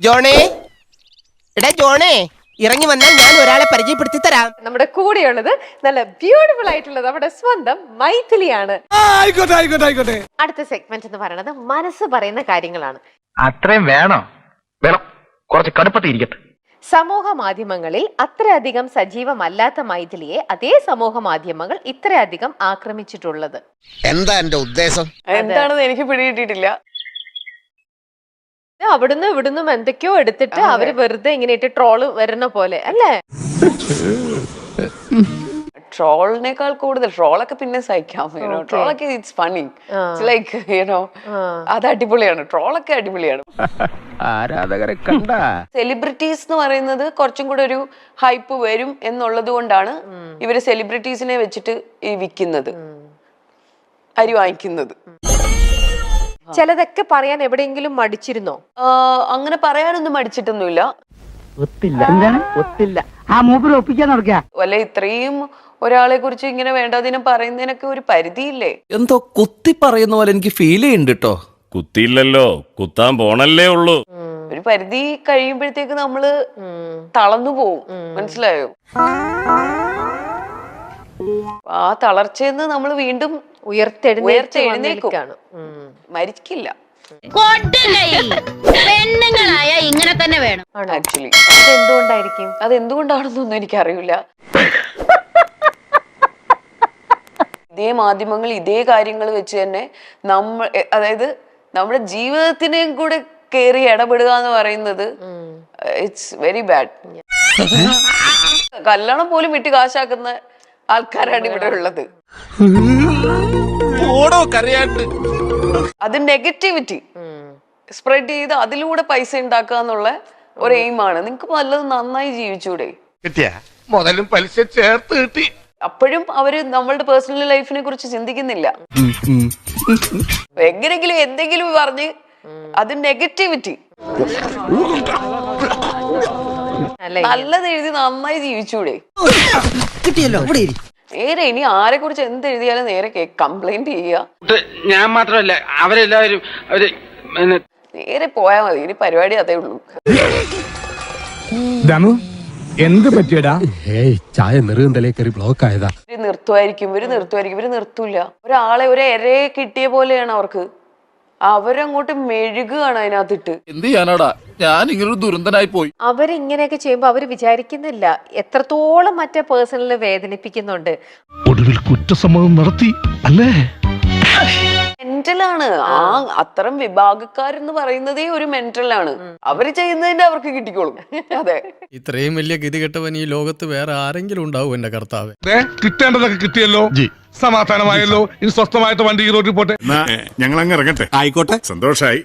ജോണേ. എടാ ജോണേ ഇറങ്ങി വന്നാൽ ഞാൻ ഒരാളെ പരിചയപ്പെടുത്തി തരാം. നമ്മുടെ കൂടെയുള്ളത് നല്ല ബ്യൂട്ടിഫുൾ ആയിട്ടുള്ള നമ്മുടെ സ്വന്തം മൈഥിലിയാണ്. ആയിക്കോട്ടെ ആയിക്കോട്ടെ ആയിക്കോട്ടെ. അടുത്ത സെഗ്മെന്റ് എന്ന് പറയുന്നത് മനസ്സ് പറയുന്ന കാര്യങ്ങളാണ്. അത്രയും വേണോ? വേണം. കുറച്ച് കടുപ്പത്തിൽ ഇരിക്കട്ടെ. സമൂഹ മാധ്യമങ്ങളിൽ അത്രയധികം സജീവമല്ലാത്ത മൈഥിലിയെ അതേ സമൂഹ മാധ്യമങ്ങൾ ഇത്രയധികം ആക്രമിച്ചിട്ടുള്ളത്. എന്താ എന്റെ ഉദ്ദേശം? എന്താണെന്ന് എനിക്ക് പിടികിട്ടിട്ടില്ല ഇത് അവിടുന്ന് ഇവിടുന്നും എന്തൊക്കെയോ എടുത്തിട്ട് അവർ വെറുതെ ഇങ്ങനെ ഇട്ട് ട്രോൾ വരുന്ന പോലെ അല്ലേ? ട്രോളിനേക്കാൾ കൂടുതൽ ട്രോളൊക്കെ പിന്നെ സഹിക്കാം. You know ട്രോളൊക്കെ it's funny like you know അത് അടിപൊളിയാണ്. ട്രോളൊക്കെ അടിപൊളിയാണ്. ആരാധകരെ കണ്ട? സെലിബ്രിറ്റീസ് എന്ന് പറയുന്നത് കുറച്ചും കൂടെ ഒരു ഹൈപ്പ് വരും എന്നുള്ളത് കൊണ്ടാണ് ഇവർ സെലിബ്രിറ്റീസിനെ വെച്ചിട്ട് ഈ വിൽക്കുന്നത്. അരി വാങ്ങിക്കുന്നത്. ചിലതൊക്കെ പറയാൻ എവിടെയെങ്കിലും മടിച്ചിരുന്നോ? അങ്ങനെ പറയാനൊന്നും മടിച്ചിട്ടൊന്നുമില്ല. ഒത്തില്ല. എന്താണ്? ഒത്തില്ല. ആ മൂപ്പര് ഒപ്പിക്കാൻ നടക്കുക വല്ല ഇത്രയും ഒരാളെ കുറിച്ച് ഇങ്ങനെ വേണ്ടാതിനും പറയുന്നതിനൊക്കെ ഒരു പരിധിയില്ലേ? എന്തോ കുത്തി പറയുന്ന പോലെ എനിക്ക് ഫീൽ ചെയ്യുന്നുണ്ട് കേട്ടോ കുത്തിയില്ലല്ലോ. കുത്താൻ പോണല്ലേ ഉള്ളൂ. ഒരു പരിധി കഴിയുമ്പോഴത്തേക്ക് നമ്മൾ തളർന്നു പോവും. മനസ്സിലായോ? ആ തളർച്ചയെന്ന് നമ്മൾ വീണ്ടും ഉയർത്തെഴുന്നേൽക്കാണ്. മരിക്കില്ല. പെണ്ണുങ്ങളായ ഇങ്ങനെ തന്നെ വേണം. ആക്ച്വലി അതെന്തുകൊണ്ടായിരിക്കും? അത് എന്തുകൊണ്ടാണെന്നൊന്നും എനിക്കറിയില്ല. ഇതേ മാധ്യമങ്ങൾ ഇതേ കാര്യങ്ങൾ വെച്ച് തന്നെ നമ്മൾ അതായത് നമ്മുടെ ജീവിതത്തിനെയും കൂടെ കയറി ഇടപെടുക എന്ന് പറയുന്നത് ഇറ്റ്സ് വെരി ബാഡ് കല്യാണം പോലും വിട്ട് കാശാക്കുന്ന ആൾക്കാരാണ് ഇവിടെ ഉള്ളത്. ഓടോ കരയാണ്ട്. അത് നെഗറ്റിവിറ്റി. സ്പ്രെഡ് ചെയ്ത് അതിലൂടെ പൈസ ഉണ്ടാക്കുക എന്നുള്ള ഒരു എയിമാണ് നിങ്ങൾക്ക് നല്ലത് നന്നായി ജീവിച്ചൂടെ. കിട്ടിയ? മുതലും പലിശ ചേർത്ത് കിട്ടി. അപ്പോഴും അവർ നമ്മളുടെ പേഴ്സണൽ ലൈഫിനെ കുറിച്ച് ചിന്തിക്കുന്നില്ല. എങ്ങനെങ്കിലും എന്തെങ്കിലും പറഞ്ഞ് അത് നെഗറ്റിവിറ്റി. നല്ലത് എഴുതി നന്നായി ജീവിച്ചൂടെ. കിട്ടിയല്ലോ ഇവിടെ ഇരി. നേരെ ഇനി ആരെ കുറിച്ച് എന്ത് എഴുതിയാലും നേരെ കംപ്ലൈന്റ് ചെയ്യുക ഞാൻ മാത്രമല്ല അവരെല്ലാവരും അവർ നേരെ പോയാ മതി ഇനി പരിപാടി അതേ ഉള്ളൂ. എന്ത് പറ്റിയടാ? ഏയ് ചായ നെറുകന്തലേ കയറി ബ്ലോക്ക് ആയതാ. ഇവർ നിർത്തുമായിരിക്കും ഇവർ നിർത്തുമായിരിക്കും ഇവർ നിർത്തൂല. ഒരാളെ ഒരു എരയെ കിട്ടിയ പോലെയാണ് അവർക്ക്. അവരങ്ങോട്ട് മെഴുകാണ് അതിനകത്തിട്ട്. എന്ത് ചെയ്യാനാടാ? ഞാൻ ഇങ്ങനൊരു ദുരന്തനായി പോയി. അവരിങ്ങനെയൊക്കെ ചെയ്യുമ്പോ അവർ വിചാരിക്കുന്നില്ല. എത്രത്തോളം മറ്റേ പേഴ്സണൽ വേദനിപ്പിക്കുന്നുണ്ട്. ഒടുവിൽ കുറ്റസമ്മതം നടത്തി അല്ലേ? മെന്റലാണ് ആ അത്തരം വിഭാഗക്കാരെന്ന് പറയുന്നതേ ഒരു മെന്റലാണ് അവർ ചെയ്യുന്നതിന്റെ അവർക്ക് കിട്ടിക്കോളും. അതെ. ഇത്രയും വലിയ ഗതികെട്ടവൻ ഈ ലോകത്ത് വേറെ ആരെങ്കിലും ഉണ്ടാവും എന്റെ കർത്താവ്. കിട്ടേണ്ടതൊക്കെ കിട്ടിയല്ലോ. സമാധാനമായല്ലോ. ഇനി സ്വസ്ഥമായിട്ട് വണ്ടി ഈ റോഡിൽ പോട്ടെ. ഞങ്ങൾ അങ്ങ് ഇറങ്ങട്ടെ. ആയിക്കോട്ടെ. സന്തോഷായി.